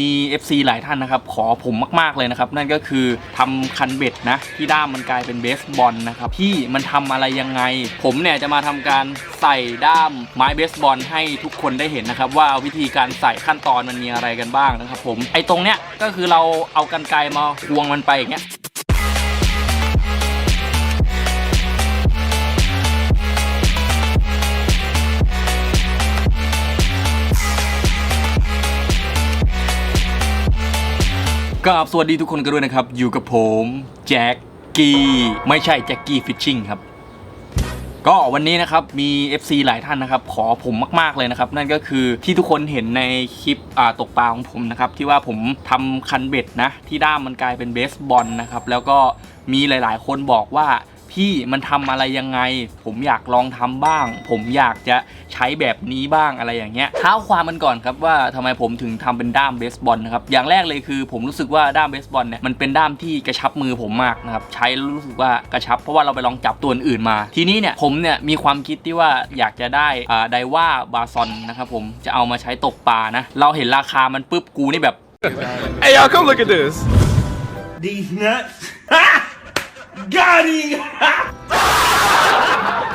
มี FC หลายท่านนะครับ ขอผมมาก ๆ เลยนะครับ นั่นก็คือทำคันเบ็ดนะ ที่ด้ามมันกลายเป็นเบสบอลนะครับที่มันทำอะไรยังไง ผมเนี่ยจะมาทำการใส่ด้ามไม้เบสบอลให้ทุกคนได้เห็นนะครับ ว่าวิธีการใส่ขั้นตอนมันมีอะไรกันบ้างนะครับผมไอ้ตรงเนี้ยก็คือเราเอากันไกลมาควงมันไปอย่างเงี้ย กับสวัสดีทุกคนกันด้วยนะครับ อยู่กับผมแจ็คกี้ไม่ใช่แจ็คกี้ฟิชชิงครับ ก็วันนี้นะครับมี FC หลายท่านนะครับ ขอผมมาก ๆ เลยนะครับ นั่นก็คือที่ทุกคนเห็นในคลิปตกปลาของผมนะครับ ที่ว่าผมทำคันเบ็ดนะ ที่ด้ามมันกลายเป็นเบสบอลนะครับ แล้วก็มีหลาย ๆ คนบอกว่า พี่มันทำอะไรยังไง ผมอยากลองทำบ้าง ผมอยากจะใช้แบบนี้บ้างอะไรอย่างเงี้ยเท้าความมันก่อนครับว่าทำไมผมถึงทำเป็นด้ามเบสบอลนะครับอย่างแรกเลยคือ ผมรู้สึกว่าด้ามเบสบอลเนี่ยมันเป็นด้ามที่กระชับมือผมมากนะครับใช้แล้วรู้สึกว่ากระชับเพราะว่าเราไปลองจับตัวอื่นมา ทีนี้เนี่ยผมเนี่ยมีความคิดที่ว่าอยากจะได้อ่าไดว่าบาซอนนะครับผมจะเอามาใช้ตกปลานะเราเห็นราคามันปุ๊บกูนี่แบบ Hey, y'all, come look at this. These nuts. Galing!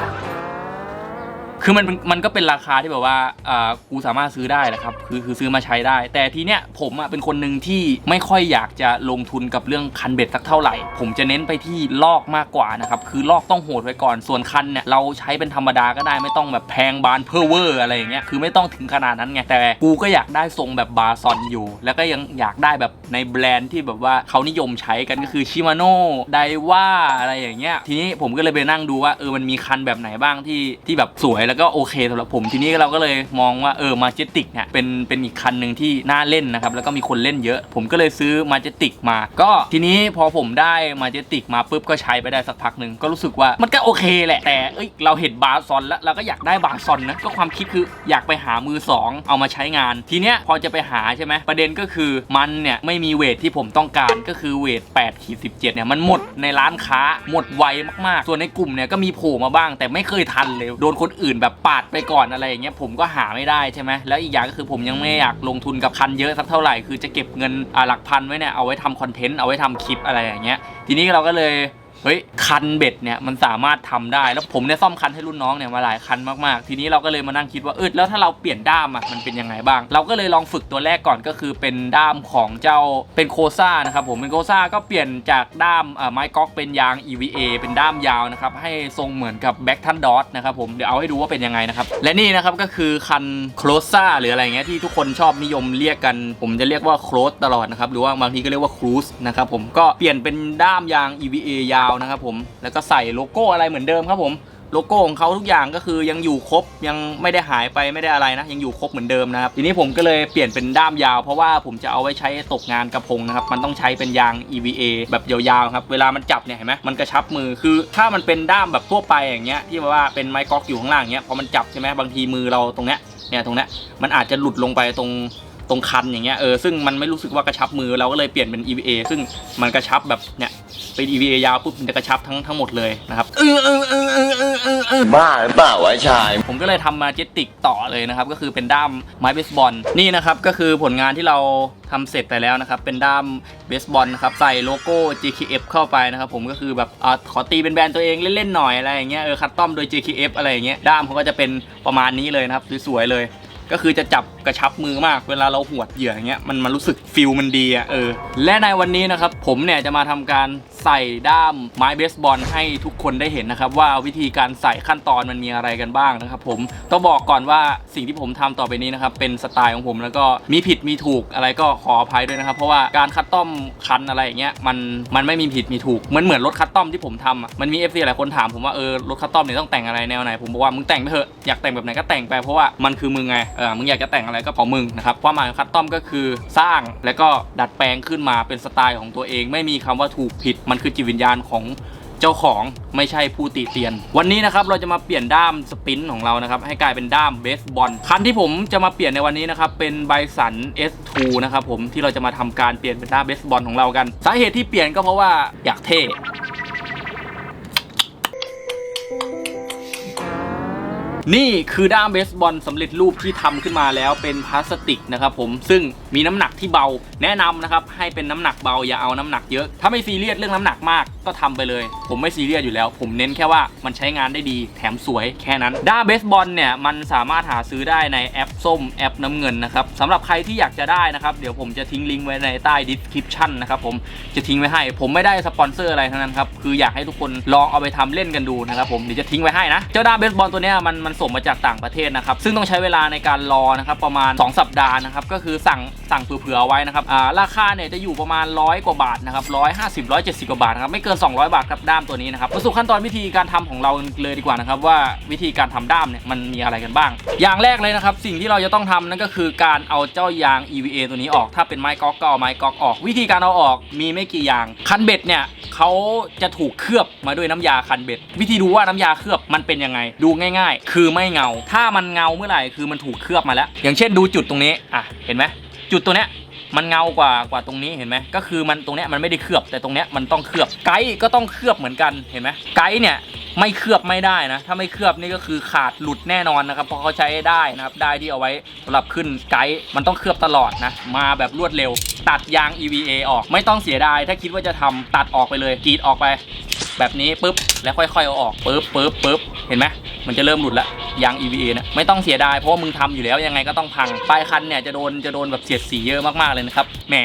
คือมันมันก็เป็นราคาที่แบบว่าอ่ากูสามารถซื้อได้แหละครับคือคือซื้อมาใช้ได้ แต่ทีเนี้ยผมอะเป็นคนหนึ่งที่ไม่ค่อยอยากจะลงทุนกับเรื่องคันเบ็ดสักเท่าไหร่ ผมจะเน้นไปที่ลอกมากกว่านะครับคือลอกต้องโหดไว้ก่อนส่วนคันเนี่ยเราใช้เป็นธรรมดาก็ได้ไม่ต้องแบบแพงบานเพอเวอร์อะไรอย่างเงี้ยคือไม่ต้องถึงขนาดนั้นไงแต่กูก็อยากได้ทรงแบบบาซอนอยู่ แล้วก็ยังอยากได้แบบในแบรนด์ที่แบบว่าเขานิยมใช้กันก็คือชิมาโน่ไดว่าอะไรอย่างเงี้ยทีนี้ผมก็เลยไปนั่งดูว่าเออมันมีคันแบบไหนบ้างที่ที่แบบสวยแล้วก็โอเคสำหรับผมทีนี้เราก็เลยมองว่าเออมาเจติกเนี่ยเป็นเป็นอีกคันหนึ่งที่น่าเล่นนะครับแล้วก็มีคนเล่นเยอะ ผมก็เลยซื้อมาเจติกมา ก็ทีนี้พอผมได้มาเจติกมาปุ๊บก็ใช้ไปได้สักพักหนึ่งก็รู้สึกว่ามันก็โอเคแหละแต่เอ้ยเราเห็นบาซอนแล้วเราก็อยากได้บาซอนนะก็ความคิดคืออยากไปหามือสองเอามาใช้งาน ทีเนี้ยพอจะไปหาใช่ไหมประเด็นก็คือมันเนี่ยไม่มีเวทที่ผมต้องการก็คือเวท8ขีด17เนี่ยมันหมดในร้านค้าหมดไวมากๆ ส่วนในกลุ่มเนี่ยก็มีโผล่มาบ้าง แต่ไม่เคยทันเลยโดนคนอื่นแบบปาดไปก่อนอะไรอย่างเงี้ยผมก็หาไม่ได้ใช่ไหมแล้วอีกอย่างก็คือผมยังไม่อยากลงทุนกับคันเยอะสักเท่าไหร่คือจะเก็บเงินอ่าหลักพันไว้เนี่ยเอาไว้ทำคอนเทนต์เอาไว้ทำคลิปอะไรอย่างเงี้ยทีนี้เราก็เลย เฮ้ยคันเบ็ดเนี่ยมันสามารถทำได้แล้วผมเนี่ยซ่อมคันให้รุ่นน้องเนี่ยมาหลายคันมากๆ ทีนี้เราก็เลยมานั่งคิดว่าเออแล้วถ้าเราเปลี่ยนด้ามอะมันเป็นยังไงบ้าง เราก็เลยลองฝึกตัวแรกก่อนก็คือเป็นด้ามของเจ้าเป็นโคซ่านะครับผมเป็นโคซ่าก็เปลี่ยนจากด้ามเอ่อไม้ก๊อกเป็นยาง EVA เป็นด้ามยาวนะครับให้ทรงเหมือนกับแบ็กทันดอทนะครับผมเดี๋ยวเอาให้ดูว่าเป็นยังไงนะครับและนี่นะครับก็คือคันโคซ่าหรืออะไรเงี้ยที่ทุกคนชอบนิยมเรียกกัน ผมจะเรียกว่าโครสตลอดนะครับหรือว่าบางทีก็เรียกว่าครูสนะครับผมก็เปลี่ยนเป็นด้ามยาง EVA ยาวนะครับผมแล้วก็ใส่โลโก้อะไรเหมือนเดิมครับผมโลโก้ของเขาทุกอย่างก็คือยังอยู่ครบยังไม่ได้หายไปไม่ได้อะไรนะ ยังอยู่ครบเหมือนเดิมนะครับทีนี้ผมก็เลยเปลี่ยนเป็นด้ามยาว เพราะว่าผมจะเอาไว้ใช้ตกงานกระพงนะครับมันต้องใช้เป็นยาง EVA แบบยาวๆครับเวลามันจับเนี่ยเห็นไหมมันกระชับมือคือถ้ามันเป็นด้ามแบบทั่วไปอย่างเงี้ยที่แบบว่าเป็นไม้ก๊อกอยู่ข้างล่างเงี้ยพอมันจับใช่ไหมบางทีมือเราตรงเนี้ยเนี่ยตรงเนี้ยมันอาจจะหลุดลงไปตรง ตรงคันอย่างเงี้ยเออซึ่งมันไม่รู้สึกว่ากระชับมือเราก็เลยเปลี่ยนเป็น EVA ซึ่งมันกระชับแบบเนี่ยเป็น EVA ยาวปุ๊บมันจะกระชับทั้งทั้งหมดเลยนะครับเออเออเออเออเออเออเออบ้าหรือเปล่าวะชาย ผมก็เลยทำมาเจติกต่อเลยนะครับ ก็คือเป็นด้ามไม้เบสบอลนี่นะครับก็คือผลงานที่เราทำเสร็จไปแล้วนะครับ เป็นด้ามเบสบอลนะครับใส่โลโก้ JKF เข้าไปนะครับผมก็คือแบบอ่าขอตีเป็นแบรนด์ตัวเองเล่นๆหน่อยอะไรอย่างเงี้ยเออคัสตอมโดย JKF อะไรอย่างเงี้ยด้ามเขาก็จะเป็นประมาณนี้เลยนะครับสวยๆเลย ก็คือจะจับกระชับมือมากเวลาเราหวดเหยื่ออย่างเงี้ยมันมันรู้สึกฟิลมันดีอะเออและในวันนี้นะครับผมเนี่ยจะมาทำการใส่ด้ามไม้เบสบอลให้ทุกคนได้เห็นนะครับว่าวิธีการใส่ขั้นตอนมันมีอะไรกันบ้างนะครับผมต้องบอกก่อนว่าสิ่งที่ผมทำต่อไปนี้นะครับเป็นสไตล์ของผมแล้วก็มีผิดมีถูกอะไรก็ขออภัยด้วยนะครับ เพราะว่าการคัดต้อมคันอะไรอย่างเงี้ยมันมันไม่มีผิดมีถูกมือนเหมือนรถคัดต้อมที่ผมทำอะมันมี FC หลายคนถามผมว่าเออรถคัดต้อมเนี่ยต้องแต่งอะไรแนวไหนผมบอกว่ามึงแต่งไปเถอะอยากแต่งแบบไหนก็แต่งไปเพราะว่ามันคือมึงไงเออมึงอยากจะแต่งอะไรก็ของมึงนะครับความหมายของคัดต้อมก็คือสร้างแล้วก็ดัดแปลงขึ้นมาเป็นสไตล์ของตัวเอง ไม่มีคำว่าถูกผิด มันคือจิตวิญญาณของเจ้าของไม่ใช่ผู้ติเตียน วันนี้นะครับเราจะมาเปลี่ยนด้ามสปินของเรานะครับให้กลายเป็นด้ามเบสบอลคันที่ผมจะมาเปลี่ยนในวันนี้นะครับเป็นไบสัน S2 นะครับผมที่เราจะมาทำการเปลี่ยนเป็นด้ามเบสบอลของเรากัน สาเหตุที่เปลี่ยนก็เพราะว่าอยากเท่ นี่คือด้ามเบสบอลสำเร็จรูปที่ทำขึ้นมาแล้วเป็นพลาสติกนะครับผมซึ่งมีน้ำหนักที่เบาแนะนำนะครับให้เป็นน้ำหนักเบาอย่าเอาน้ำหนักเยอะ ถ้าไม่ซีเรียสเรื่องน้ำหนักมากก็ทำไปเลย ผมไม่ซีเรียสอยู่แล้ว ผมเน้นแค่ว่ามันใช้งานได้ดีแถมสวยแค่นั้น ด้ามเบสบอลเนี่ยมันสามารถหาซื้อได้ในแอปส้มแอปน้ำเงินนะครับสำหรับใครที่อยากจะได้นะครับเดี๋ยวผมจะทิ้งลิงก์ไว้ในใต้ description นะครับผมจะทิ้งไว้ให้ ผมไม่ได้สปอนเซอร์อะไรทั้งนั้นครับคืออยากให้ทุกคนลองเอาไปทำเล่นกันดูนะครับผมเดี๋ยวจะทิ้งไว้ให้นะเจ้าด้ามเบสบอลตัวเนี้ยมันมันส่งมาจากต่างประเทศนะครับ ซึ่งต้องใช้เวลาในการรอนะครับประมาณ 2 สัปดาห์นะครับก็คือสั่งสั่งเผื่อๆไว้นะครับอ่าราคาเนี่ยจะอยู่ประมาณร้อยกว่าบาทนะครับร้อยห้าสิบร้อยเจ็ดสิบกว่าบาทนะครับไม่เกิน 200 บาทครับด้ามตัวนี้นะครับมาสู่ขั้นตอนวิธีการทำของเราเลยดีกว่านะครับว่าวิธีการทำด้ามเนี่ยมันมีอะไรกันบ้าง อย่างแรกเลยนะครับสิ่งที่เราจะต้องทำนั่นก็คือการเอาเจ้ายาง EVA ตัวนี้ออก ถ้าเป็นไม้ก๊อกก็เอาไม้ก๊อกออก วิธีการเอาออกมีไม่กี่อย่างคันเบ็ดเนี่ย เขาจะถูกเคลือบมาด้วยน้ำยาคันเบ็ด วิธีดูว่าน้ำยาเคลือบมันเป็นยังไง ดูง่าย ๆ คือไม่เงา ถ้ามันเงาเมื่อไหร่คือมันถูกเคลือบมาแล้ว อย่างเช่นดูจุดตรงนี้อะเห็นไหมจุดตัวเนี้ย มันเงากว่ากว่าตรงนี้เห็นไหมก็คือมันตรงเนี้ยมันไม่ได้เคลือบแต่ตรงเนี้ยมันต้องเคลือบไกด์ก็ต้องเคลือบเหมือนกันเห็นไหมไกด์เนี่ยไม่เคลือบไม่ได้นะ ถ้าไม่เคลือบนี่ก็คือขาดหลุดแน่นอนนะครับ เพราะเขาใช้ได้นะครับได้ที่เอาไว้สำหรับขึ้นไกด์มันต้องเคลือบตลอดนะ มาแบบรวดเร็ว ตัดยาง EVA ออกไม่ต้องเสียดาย ถ้าคิดว่าจะทำตัดออกไปเลยกรีดออกไป แบบนี้ปุ๊บแล้วค่อยๆเอาออกปุ๊บปุ๊บปุ๊บเห็นไหมมันจะเริ่มหลุดแล้ว ยาง EVA นี่ยไม่ต้องเสียดายเพราะว่ามึงทำอยู่แล้วยังไงก็ต้องพังปลายคันเนี่ยจะโดนจะโดนแบบเสียดสีเยอะมากๆเลยนะครับแหม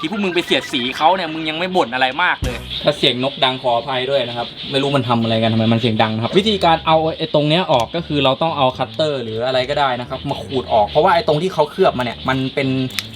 ที่พวกมึงไปเสียดสีเขาเนี่ยมึงยังไม่บ่นอะไรมากเลยถ้าเสียงนกดังขออภัยด้วยนะครับไม่รู้มันทำอะไรกันทำไมมันเสียงดังนะครับวิธีการเอาไอ้ตรงเนี้ยออกก็คือเราต้องเอาคัตเตอร์ หรืออะไรก็ได้นะครับมาขูดออกเพราะว่าไอ้ตรงที่เขาเคลือบมาเนี่ยมันเป็น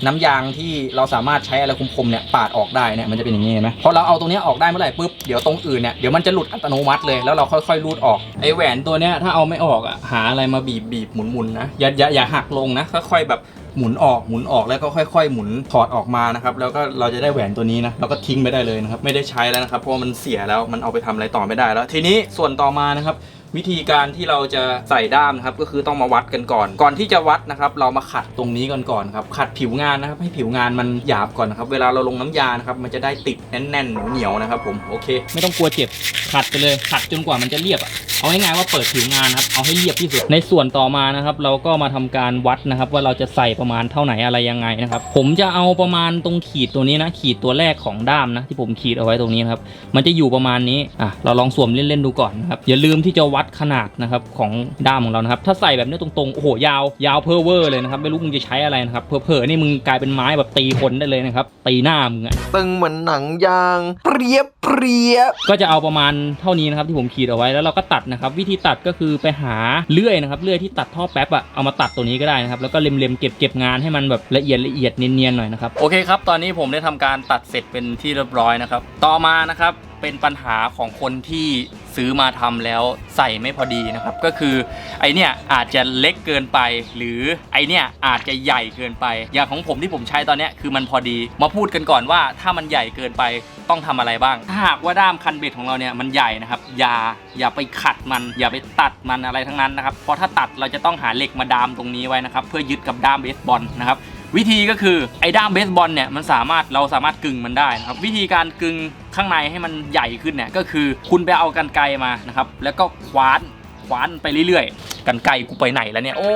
น้ำยางที่เราสามารถใช้อะไรคมๆเนี่ยปาดออกได้เนี่ยมันจะเป็นอย่างนี้เห็นไหมพอเราเอาตรงเนี้ยออกได้เมื่อไหร่ปุ๊บเดี๋ยวตรงอื่นเนี่ยเดี๋ยวมันจะหลุดอัตโนมัติเลยแล้วเราค่อยๆรูดออกไอ้แหวนตัวเนี้ยถ้าเอาไม่ออกอะหาาอะไรมาบีบบีบหมุนหมุนนะอย่าอย่าอย่าหักลงนะค่อยๆแบบหมุนออกหมุนออกแล้วก็ค่อย ๆ หมุนถอดออกมานะครับแล้วก็เราจะได้แหวนตัวนี้นะเราก็ทิ้งไปได้เลยนะครับไม่ได้ใช้แล้วนะครับเพราะมันเสียแล้วมันเอาไปทำอะไรต่อไม่ได้แล้ว ทีนี้ส่วนต่อมานะครับ วิธีการที่เราจะใส่ด้ามนะครับก็คือต้องมาวัดกันก่อน ก่อนที่จะวัดนะครับ เรามาขัดตรงนี้ก่อนก่อนครับขัดผิวงานนะครับ ให้ผิวงานมันหยาบก่อนนะครับ เวลาเราลงน้ำยานะครับมันจะได้ติดแน่นๆเหนียวนะครับผมโอเค ไม่ต้องกลัวเจ็บขัดไปเลยขัดจนกว่ามันจะเรียบอะเอาง่ายๆว่าเปิดผิวงานครับเอาให้เรียบที่สุดในส่วนต่อมานะครับ เราก็มาทำการวัดนะครับ ว่าเราจะใส่ประมาณเท่าไหนอะไรยังไงนะครับ ผมจะเอาประมาณตรงขีดตัวนี้นะ ขีดตัวแรกของด้ามนะที่ผมขีดเอาไว้ตรงนี้นะครับมันจะอยู่ประมาณนี้อะเราลองสวมเล่นๆดูก่อนนะครับอย่าลืมที่จะวัดขนาดนะครับของด้ามของเรานะครับ ถ้าใส่แบบนี้ตรงๆ โอ้โหยาวยาวเพอเวอร์เลยนะครับ ไม่รู้มึงจะใช้อะไรนะครับเพอๆนี่มึงกลายเป็นไม้แบบตีคนได้เลยนะครับ ตีหน้ามึงอะตึงเหมือนหนังยางเปรียบเปรียบก็จะเอาประมาณเท่านี้นะครับที่ผมขีดเอาไว้แล้วเราก็ตัดนะครับวิธีตัดก็คือไปหาเลื่อยนะครับเลื่อยที่ตัดท่อแป๊บอะเอามาตัดตัวนี้ก็ได้นะครับแล้วก็เล็มๆเก็บเก็บงานให้มันแบบละเอียดละเอียดเนียนๆหน่อยนะครับโอเคครับตอนนี้ผมได้ทำการตัดเสร็จเป็นที่เรียบร้อยนะครับต่อมานะครับ เป็นปัญหาของคนที่ซื้อมาทำแล้วใส่ไม่พอดีนะครับ ก็คือไอเนี่ยอาจจะเล็กเกินไป หรือไอเนี่ยอาจจะใหญ่เกินไป อย่างของผมที่ผมใช้ตอนเนี้ยคือมันพอดี มาพูดกันก่อนว่าถ้ามันใหญ่เกินไปต้องทำอะไรบ้าง ถ้าหากว่าด้ามคันเบ็ดของเราเนี่ยมันใหญ่นะครับ อย่าอย่าไปขัดมัน อย่าไปตัดมันอะไรทั้งนั้นนะครับเพราะถ้าตัดเราจะต้องหาเหล็กมาดามตรงนี้ไว้นะครับ เพื่อยึดกับด้ามเบสบอลนะครับ วิธีก็คือไอ้ด้ามเบสบอลเนี่ยมันสามารถเราสามารถกึ่งมันได้นะครับวิธีการกึ่งข้างในให้มันใหญ่ขึ้นเนี่ยก็คือคุณไปเอากันไกมานะครับแล้วก็คว้านคว้านไปเรื่อยๆ กันไกกูไปไหนแล้วเนี่ยโอ้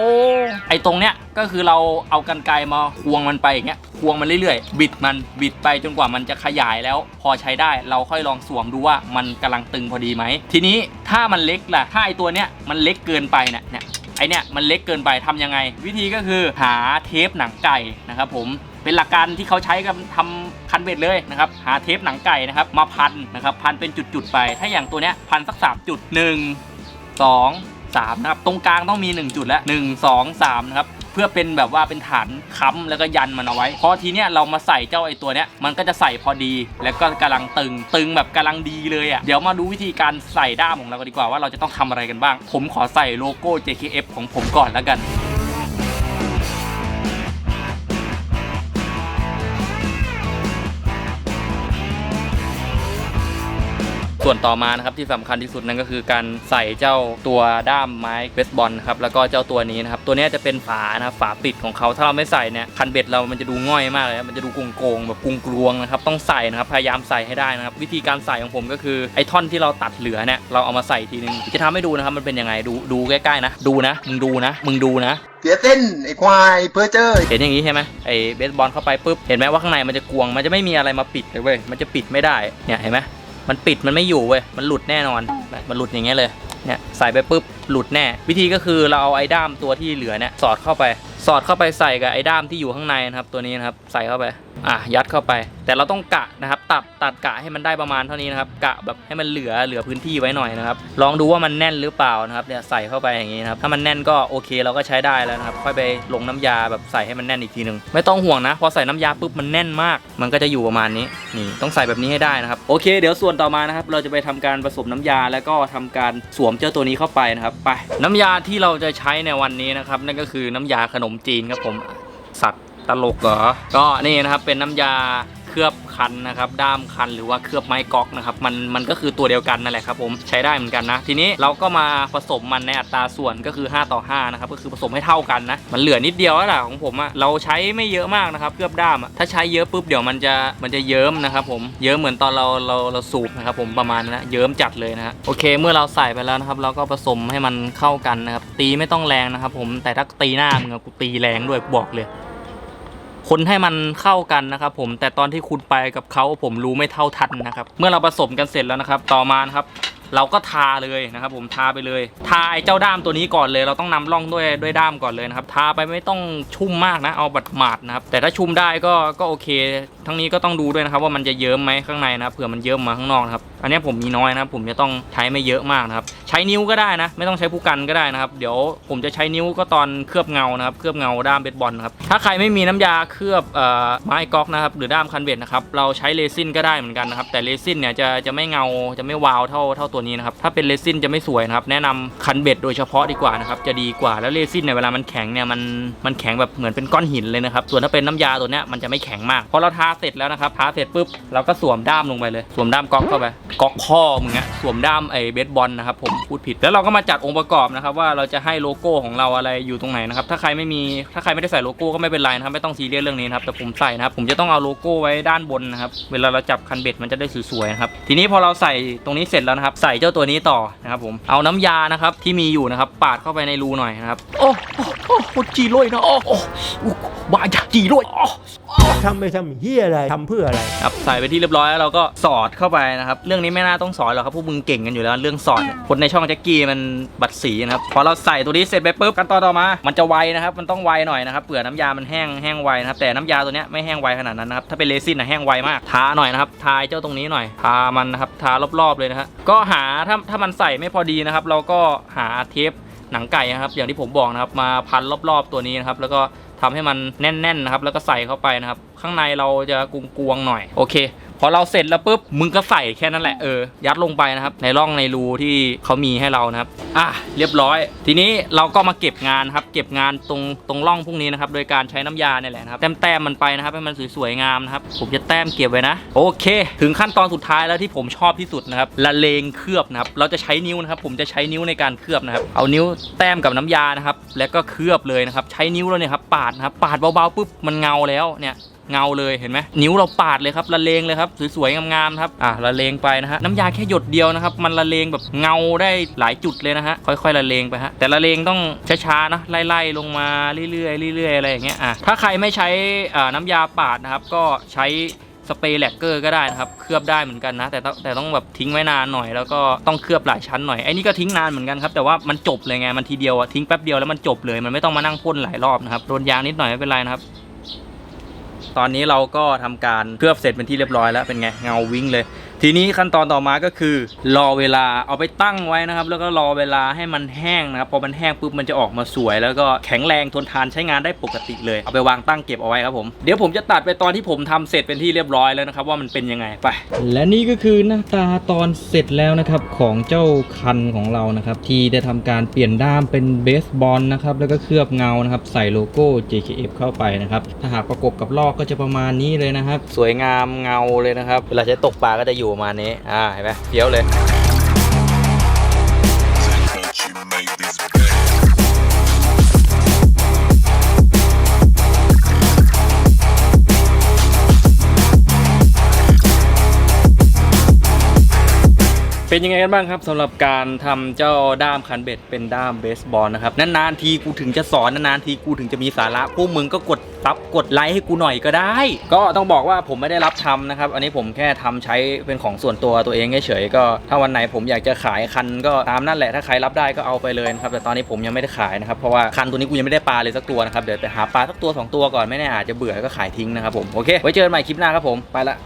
ไอ้ตรงเนี้ยก็คือเราเอากันไกมาควงมันไปอย่างเงี้ยควงมันเรื่อยๆ บิดมันบิดไปจนกว่ามันจะขยายแล้ว พอใช้ได้เราค่อยลองสวมดูว่ามันกำลังตึงพอดีไหมทีนี้ถ้ามันเล็กล่ะถ้าไอ้ตัวเนี้ยมันเล็กเกินไปเนี่ย ไอเนี่ยมันเล็กเกินไปทำยังไง วิธีก็คือหาเทปหนังไก่นะครับผมเป็นหลักการที่เขาใช้กับทำคันเบ็ดเลยนะครับหาเทปหนังไก่นะครับมาพันนะครับพันเป็นจุดๆไป ถ้าอย่างตัวเนี้ยพันสักสามจุดหนึ่งสองสามนะครับตรงกลางต้องมี 1 จุดแล้ว1 2 3นะครับ เพื่อเป็นแบบว่าเป็นฐานค้ำแล้วก็ยันมันเอาไว้พอทีเนี้ยเรามาใส่เจ้าไอตัวเนี้ยมันก็จะใส่พอดี แล้วก็กำลังตึงตึงแบบกำลังดีเลยอะเดี๋ยวมาดูวิธีการใส่ด้ามของเรากันดีกว่าว่าเราจะต้องทำอะไรกันบ้าง ผมขอใส่โลโก้ JKF ของผมก่อนแล้วกัน ส่วนต่อมานะครับที่สำคัญที่สุดนั่นก็คือการใส่เจ้าตัวด้ามไม้เบสบอลนะครับแล้วก็เจ้าตัวนี้นะครับตัวเนี้ยจะเป็นฝานะครับฝาปิดของเขาถ้าเราไม่ใส่เนี่ยคันเบ็ดเรามันจะดูง่อยมากเลยนะมันจะดูโกงๆแบบกรุงกรวงๆนะครับต้องใส่นะครับพยายามใส่ให้ได้นะครับวิธีการใส่ของผมก็คือไอ้ท่อนที่เราตัดเหลือเนี่ยเราเอามาใส่ทีนึงจะทำให้ดูนะครับมันเป็นยังไงดูดูใกล้ๆนะ ดูนะมึงดูนะมึงดูนะเสียเส้นไอ้ควายเพื่อเจอเห็นอย่างนี้ใช่ไหมไอ้เบสบอลเข้าไปปุ๊บเห็นไหมว่าข้างในมันจะกวง มันจะไม่มีอะไรมาปิดเลยเว้ยมันจะปิดไม่ได้เนี่ยเห็นไหม มันปิดมันไม่อยู่เว้ย มันหลุดแน่นอน มันหลุดอย่างเงี้ยเลย เนี่ยใส่ไปปุ๊บหลุดแน่ วิธีก็คือเราเอาไอ้ด้ามตัวที่เหลือเนี่ยสอดเข้าไป สอดเข้าไปใส่กับไอ้ด้ามที่อยู่ข้างในนะครับตัวนี้นะครับใส่เข้าไป อะยัดเข้าไป แต่เราต้องกะนะครับ ตัดตัดกะให้มันได้ประมาณเท่านี้นะครับ กะแบบให้มันเหลือเหลือพื้นที่ไว้หน่อยนะครับ ลองดูว่ามันแน่นหรือเปล่านะครับเนี่ยใส่เข้าไปอย่างนี้นะครับถ้ามันแน่นก็โอเคเราก็ใช้ได้แล้วนะครับ ค่อยไปลงน้ำยาแบบใส่ให้มันแน่นอีกทีหนึ่งไม่ต้องห่วงนะพอใส่น้ำยาปุ๊บมันแน่นมาก มันก็จะอยู่ประมาณนี้นี่ต้องใส่แบบนี้ให้ได้นะครับโอเค เดี๋ยวส่วนต่อมานะครับเราจะไปทำการผสมน้ำยาแล้วก็ทำการสวมเจ้าตัวนี้เข้าไปนะครับไปน้ำยาที่เราจะใช้ในวันนี้นะครับนั่นก็คือน้ำยาขนมจีนครับผมสัตว ตลกเหรอ ก็นี่นะครับเป็นน้ำยาเคลือบคันนะครับ ด้ามคันหรือว่าเคลือบไม้ก๊อกนะครับ มันมันก็คือตัวเดียวกันนั่นแหละครับผมใช้ได้เหมือนกันนะ ทีนี้เราก็มาผสมมันในอัตราส่วนก็คือ 5 ต่อ 5 นะครับ ก็คือผสมให้เท่ากันนะ มันเหลือนิดเดียวแล้วแหะของผมอะเราใช้ไม่เยอะมากนะครับ เคลือบด้ามถ้าใช้เยอะปุ๊บเดี๋ยวมันจะมันจะเยิ้มนะครับผมเยิ้มเหมือนตอนเราเราเราสูบนะครับผมประมาณนั้นนะเยิ้มจัดเลยนะฮะโอเค เมื่อเราใส่ไปแล้วนะครับ เราก็ผสมให้มันเข้ากันนะครับตีไม่ต้องแรงนะครับผมแต่ถ้าตีหน้ามึงกูตีแรงด้วยบอกเลย คนให้มันเข้ากันนะครับผมแต่ตอนที่คุณไปกับเขาผมรู้ไม่เท่าทันนะครับ เมื่อเราผสมกันเสร็จแล้วนะครับ ต่อมานะครับ เราก็ทาเลยนะครับผมทาไปเลยทาไอ้เจ้าด้ามตัวนี้ก่อนเลย เราต้องนำร่องด้วยด้วยด้ามก่อนเลยนะครับทาไปไม่ต้องชุ่มมากนะเอาบัดหมาดนะครับแต่ถ้าชุ่มได้ก็ก็โอเค ทั้งนี้ก็ต้องดูด้วยนะครับว่ามันจะเยิ้มไหมข้างในนะเผื่อมันเยิ้มมาข้างนอกนะครับอันนี้ผมมีน้อยนะครับผมจะต้องใช้ไม่เยอะมากนะครับใช้นิ้วก็ได้นะ ไม่ต้องใช้ผู้กันก็ได้นะครับ เดี๋ยวผมจะใช้นิ้วก็ตอนเคลือบเงานะครับเคลือบเงาด้ามเบสบอลนะครับถ้าใครไม่มีน้ำยาเคลือบออไม้ก๊อกนะครับหรือด้ามคันเบ็ดนะครับเราใช้เรซินก็ได้เหมือนกันนะครับแต่เรซินเนี่ยจะจะไม่เงาจะไม่วาวเท่าเท่าตัวนี้นะครับถ้าเป็นเรซินจะไม่สวยนะครับแนะนำคันเบ็ดโดยเฉพาะดีกว่านะครับจะดีกว่าแล้วเรซินเนี่ยเวลามันแข็งเนี่ยมันมันแข็งแบบเหมือนเป็นก้อนหินเลยนะครับส่วนถ้าเป็นน้ำยาตัวเนี้ยมันจะไม่แข็งมากพอเราทาเสร็จแล้วนะครับทาเสร็จปุ๊บเราก็สวมด้ามลงไปเลย สวมด้ามก๊อกเข้าไปก๊อกข้อมึงอะสวมด้ามไอ้เบสบอลนะครับผมพูดผิด แล้วเราก็มาจัดองค์ประกอบนะครับว่าเราจะให้โลโก้ของเราอะไรอยู่ตรงไหนนะครับถ้าใครไม่มีถ้าใครไม่ได้ใส่โลโก้ก็ไม่เป็นไรนะครับไม่ต้องซีเรียสเรื่องนี้นะครับแต่ผมใส่นะครับผมจะต้องเอาโลโก้ไว้ด้านบนนะครับเวลาเราจับคันเบ็ดมันจะได้สวยๆนะครับทีนี้พอเราใส่ตรงนี้เสร็จแล้วนะครับใส่เจ้าตัวนี้ต่อนะครับผมเอาน้ำยานะครับที่มีอยู่นะครับปาดเข้าไปในรูหน่อยนะครับโอ้โอ้โอ้โอ้จีโร่ยนะโอ้โอ้บาจาจีโร่ยโอ้ทำไปทำเฮียอะไรทำเพื่ออะไรครับใส่ไปที่เรียบร้อยแล้วเราก็สอดเข้าไปนะครับเรื่องนี้ไม่น่าต้องสอนหรอกครับพวกมึงเก่งกันอยู่แล้วเรื่องสอดคนในช่องแจ็คกี้มันบัดสีนะครับพอเราใส่ตัวนี้เสร็จไปปุ๊บกันตอนต่อมา มันจะไวนะครับมันต้องไวหน่อยนะครับเผื่อน้ำยามันแห้งแห้งไวนะครับแต่น้ำยาตัวนี้ไม่แห้งไวขนาดนั้นนะครับถ้าเป็นเรซินนะแห้งไวมากทาหน่อยนะครับทาเจ้าตรงนี้หน่อยทามันนะครับทารอบๆเลยนะฮะก็หาถ้าถ้ามันใส่ไม่พอดีนะครับ เราก็หาเทปหนังไก่นะครับ อย่างที่ผมบอกนะครับ มาพันรอบๆตัวนี้นะครับ แล้วก็ทำให้มันแน่นๆนะครับ แล้วก็ใส่เข้าไปนะครับ ข้างในเราจะกวงๆหน่อยโอเคพอเราเสร็จแล้วปุ๊บมึงก็ใส่แค่นั้นแหละเออยัดลงไปนะครับ ในร่องในรูที่เขามีให้เรานะครับ อะเรียบร้อย ทีนี้เราก็มาเก็บงานครับ เก็บงานตรงตรงร่องพวกนี้นะครับ โดยการใช้น้ำยาเนี่ยแหละครับแต้มๆมันไปนะครับให้มันสวยๆงามนะครับผมจะแต้มเก็บไว้นะโอเค ถึงขั้นตอนสุดท้ายแล้วที่ผมชอบที่สุดนะครับละเลงเคลือบนะครับเราจะใช้นิ้วนะครับ ผมจะใช้นิ้วในการเคลือบนะครับเอานิ้วแต้มกับน้ำยานะครับแล้วก็เคลือบเลยนะครับใช้นิ้วเราเนี่ยครับปาดนะครับปาดเบาๆปุ๊บมันเงาแล้วเนี่ย เงาเลยเห็นไหมนิ้วเราปาดเลยครับละเลงเลยครับสวยๆงามๆครับอะละเลงไปนะฮะน้ำยาแค่หยดเดียวนะครับมันละเลงแบบเงาได้หลายจุดเลยนะฮะค่อยๆละเลงไปฮะแต่ละเลงต้องช้าๆนะไล่ๆลงมาเรื่อยๆเรื่อยๆอะไรอย่างเงี้ยอะถ้าใครไม่ใช้อ่าน้ำยาปาดนะครับก็ใช้สเปรย์แลกเกอร์ก็ได้นะครับ เคลือบได้เหมือนกันนะ แต่ต้องแต่ต้องแบบทิ้งไว้นานหน่อย แล้วก็ต้องเคลือบหลายชั้นหน่อย ไอ้นี่ก็ทิ้งนานเหมือนกันครับ แต่ว่ามันจบเลยไง มันทีเดียวอะทิ้งแป๊บเดียวแล้วมันจบเลย มันไม่ต้องมานั่งพ่นหลายรอบนะครับ โดนยางนิดหน่อยไม่เป็นไรนะครับ ตอนนี้เราก็ทำการเคลือบเสร็จเป็นที่เรียบร้อยแล้วเป็นไงเงาวิ่งเลย ทีนี้ขั้นตอนต่อมาก็คือ รอเวลาเอาไปตั้งไว้นะครับ แล้วก็รอเวลาให้มันแห้งนะครับพอมันแห้งปุ๊บมันจะออกมาสวย แล้วก็แข็งแรงทนทานใช้งานได้ปกติเลยเอาไปวางตั้งเก็บเอาไว้ครับผมเดี๋ยวผมจะตัดไปตอนที่ผมทำเสร็จเป็นที่เรียบร้อยแล้วนะครับ ว่ามันเป็นยังไงไป และนี่ก็คือหน้าตาตอนเสร็จแล้วนะครับของเจ้าคันของเรานะครับ ที่ได้ทำการเปลี่ยนด้ามเป็นเบสบอลนะครับแล้วก็เคลือบเงานะครับ ใส่โลโก้ JKF เข้าไปนะครับถ้าหากประกบกับลอกก็จะประมาณนี้เลยนะครับ สวยงามเงาเลยนะครับ เวลาใช้ตกปลาก็จะอยู่ประมาณนี้ อ่า เห็นไหมเปี้ยวเลย เป็นยังไงกันบ้างครับสำหรับการทำเจ้าด้ามคันเบ็ดเป็นด้ามเบสบอลนะครับนานๆทีกูถึงจะสอนนานๆทีกูถึงจะมีสาระพวกมึงก็กดซับกดไลค์ให้กูหน่อยก็ได้ ก็ต้องบอกว่าผมไม่ได้รับทำนะครับ อันนี้ผมแค่ทำใช้เป็นของส่วนตัวตัวเองเฉยๆก็ถ้าวันไหนผมอยากจะขายคันก็ตามนั่นแหละถ้าใครรับได้ก็เอาไปเลยนะครับแต่ตอนนี้ผมยังไม่ได้ขายนะครับเพราะว่าคันตัวนี้กูยังไม่ได้ปลาเลยสักตัวนะครับเดี๋ยวไปหาปลาสักตัวสองตัวก่อนไม่แน่อาจจะเบื่อก็ขายทิ้งนะครับผมโอเคไว้เจอกันใหม่คลิปหน้าครับผมไปละ